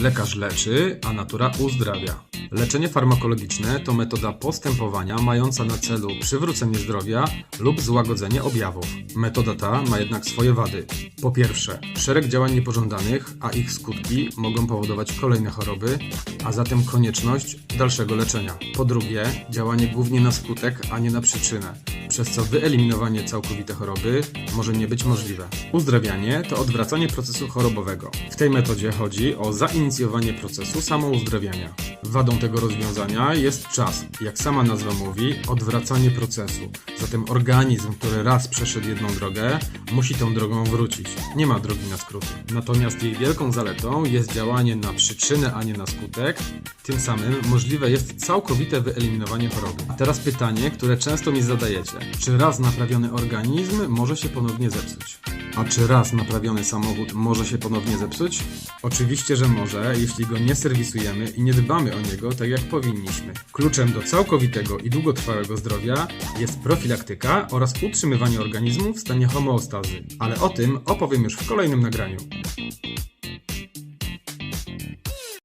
Lekarz leczy, a natura uzdrawia. Leczenie farmakologiczne to metoda postępowania mająca na celu przywrócenie zdrowia lub złagodzenie objawów. Metoda ta ma jednak swoje wady. Po pierwsze, szereg działań niepożądanych, a ich skutki mogą powodować kolejne choroby, a zatem konieczność dalszego leczenia. Po drugie, działanie głównie na skutek, a nie na przyczynę, przez co wyeliminowanie całkowite choroby może nie być możliwe. Uzdrawianie to odwracanie procesu chorobowego. W tej metodzie chodzi o zainicjowanie procesu samouzdrawiania. Wadą tego rozwiązania jest czas. Jak sama nazwa mówi, odwracanie procesu. Zatem organizm, który raz przeszedł jedną drogę, musi tą drogą wrócić. Nie ma drogi na skróty. Natomiast jej wielką zaletą jest działanie na przyczynę, a nie na skutek. Tym samym możliwe jest całkowite wyeliminowanie choroby. A teraz pytanie, które często mi zadajecie. Czy raz naprawiony organizm może się ponownie zepsuć? A czy raz naprawiony samochód może się ponownie zepsuć? Oczywiście, że może, jeśli go nie serwisujemy i nie dbamy o niego tak jak powinniśmy. Kluczem do całkowitego i długotrwałego zdrowia jest profilaktyka oraz utrzymywanie organizmu w stanie homeostazy. Ale o tym opowiem już w kolejnym nagraniu.